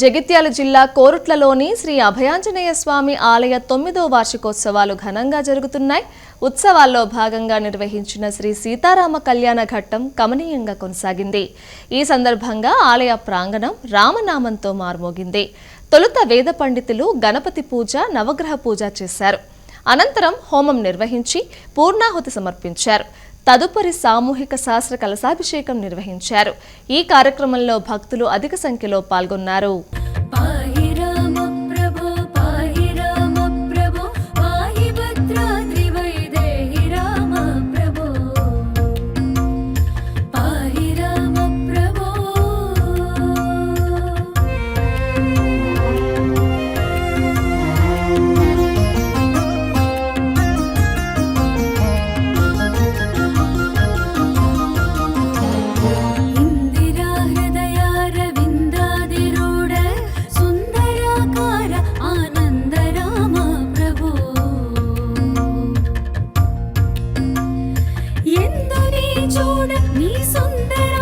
జగిత్యాల జిల్లా కోరుట్లలోని శ్రీ అభయాంజనేయ స్వామి ఆలయ తొమ్మిదో వార్షికోత్సవాలు ఘనంగా జరుగుతున్నాయి. ఉత్సవాల్లో భాగంగా నిర్వహించిన శ్రీ సీతారామ కళ్యాణ ఘట్టం కమనీయంగా కొనసాగింది. ఈ సందర్భంగా ఆలయ ప్రాంగణం రామనామంతో మార్మోగింది. తొలుత వేద పండితులు గణపతి పూజ నవగ్రహ పూజ చేశారు. అనంతరం హోమం నిర్వహించి పూర్ణాహుతి సమర్పించారు. తదుపరి సామూహిక శాస్త్ర కలశాభిషేకం నిర్వహించారు. ఈ కార్యక్రమంలో భక్తులు అధిక సంఖ్యలో పాల్గొన్నారు. சூட நீ சொந்தர